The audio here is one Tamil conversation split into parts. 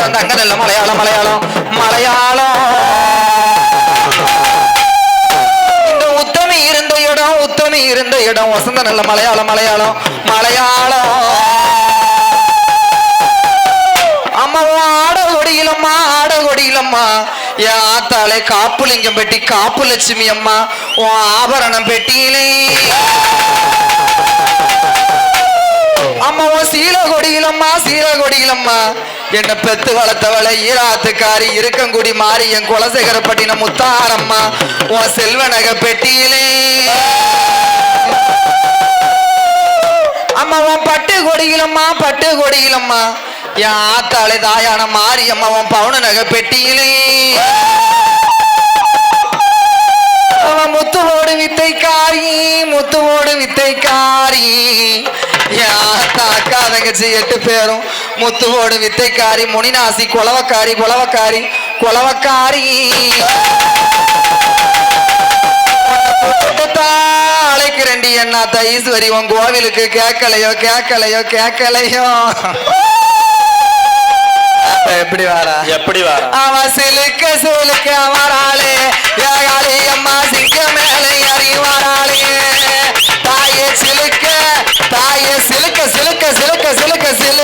இடம் தங்க நல்ல மலையாளம் மலையாளம் மலையாளம். இந்த உத்தமி இருந்த இடம் உத்தமி இருந்த இடம். வசந்த நல்ல மலையாளம் மலையாளம் மலையாளம். அம்மா ஆட கொடியிலம்மா ஆட கொடியிலம்மா என் ஆத்தாளே காப்புலிங்கம் பெட்டி காப்பு லட்சுமி அம்மா. உன் ஆபரணம் பெட்டியிலே. அம்மா உன் சீல கொடியிலம்மா சீல கொடியிலம்மா என்ன பெத்து வளர்த்தவளை ஈராத்துக்காரி இருக்கங்குடி மாறி என் குலசேகரப்பட்டினம் முத்தாரம்மா. உன் செல்வநக பெட்டியிலே. அம்மா உன் பட்டு கொடியிலம்மா பட்டு கொடியிலம்மா என் ஆத்தாளை தாயான மாரியம்மா உன் பவுன நகை பெட்டியிலே. அவன் முத்துவோடு வித்தைக்காரி முத்துவோடு வித்தைக்காரி. ஆத்தா அக்கா தங்கச்சி எட்டு பேரும் முத்துவோடு வித்தைக்காரி முனிநாசி குலவக்காரி குலவக்காரி குலவக்காரி அழைக்கிறண்டி என்ன ஈஸ்வரி உன் கோவிலுக்கு கேட்கலையோ கேட்கலையோ கேட்கலையோ எப்படி வாரா எப்படி வர அவன் சிலுக்க சிலுக்க வராளே ஏகாலி அம்மா சிங்க மேலே அறி வராளே தாயே சிலுக்க தாயே சிலுக்க சிலுக்க சிலுக்க சிலுக்க சிலுக்க.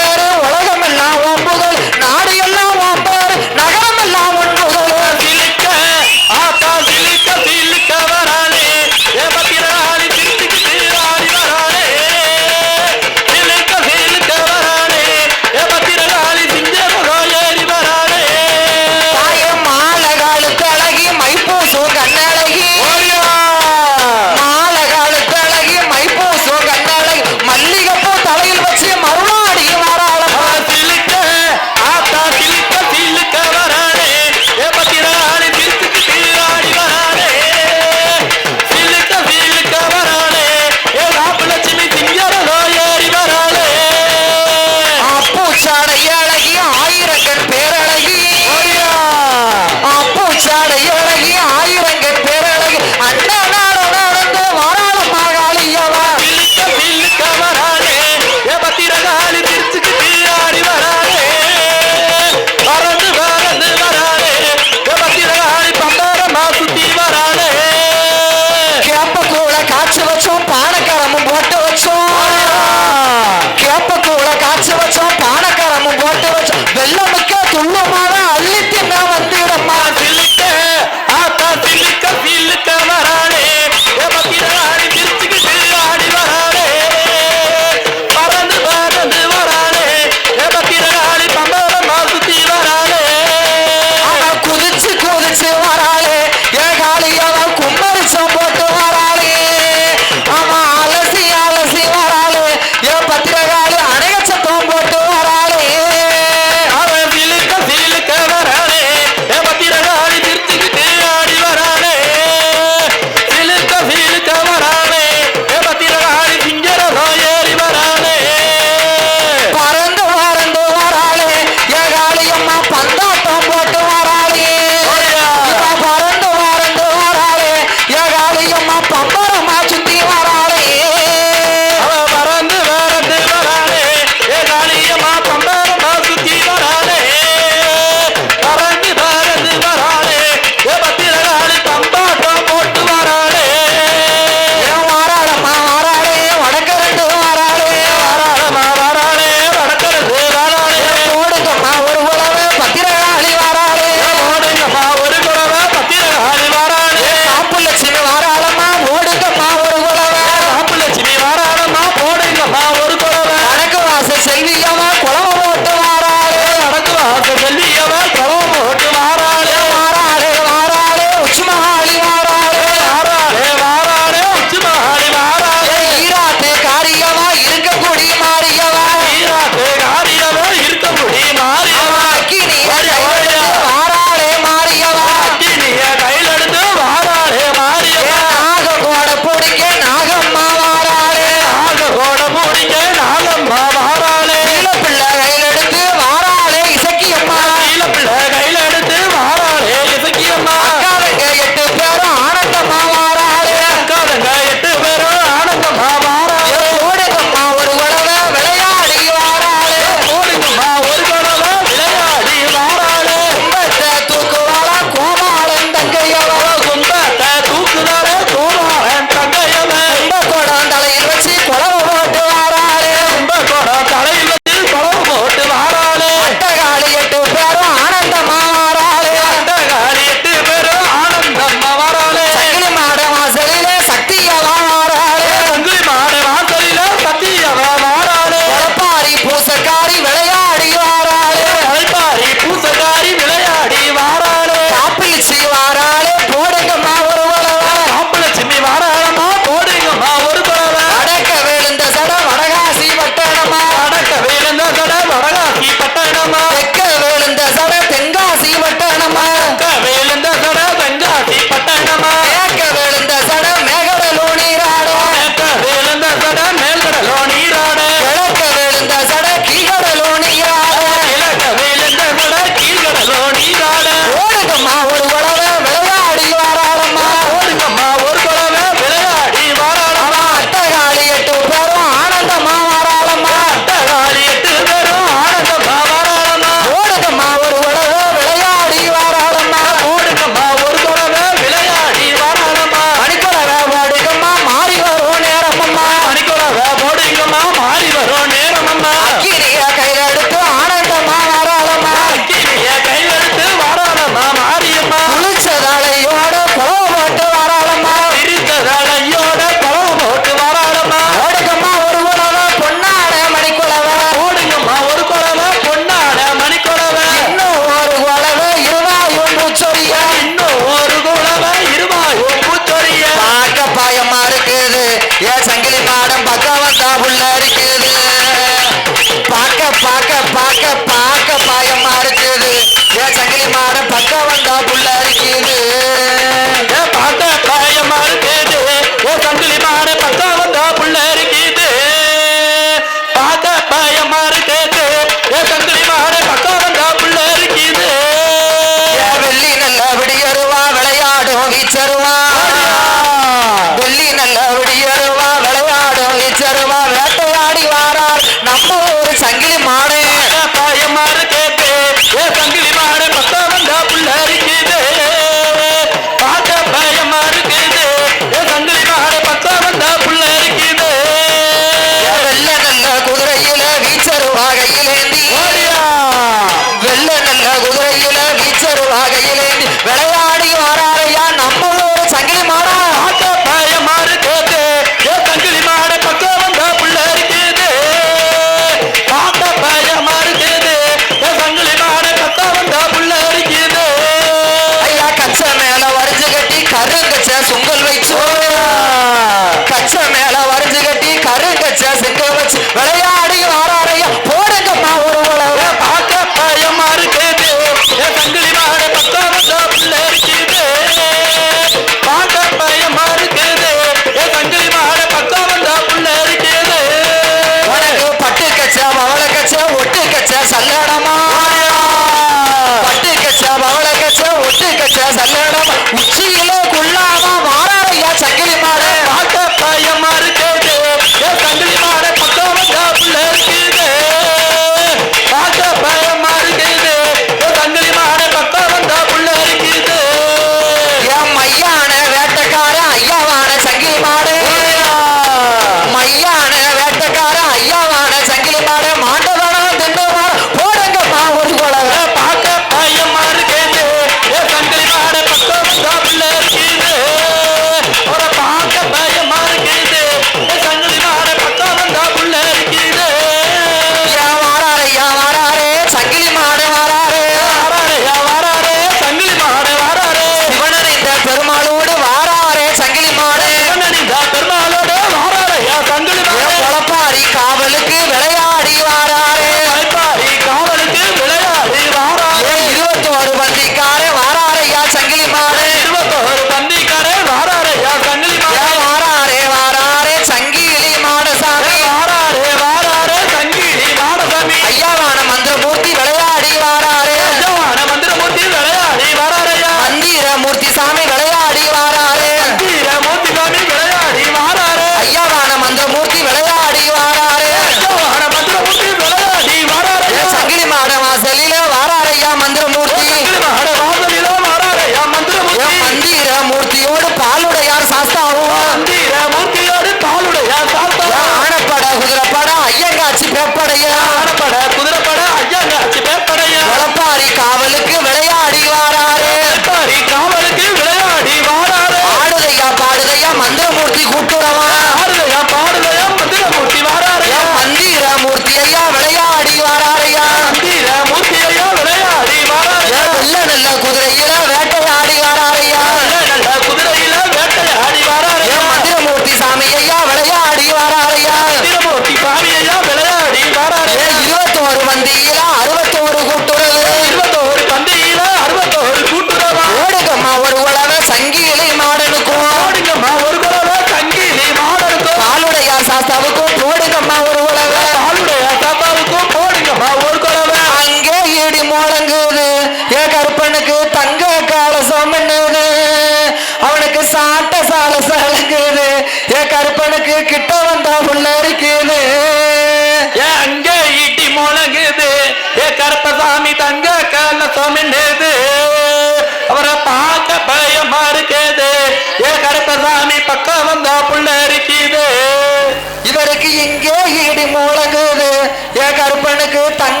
தங்க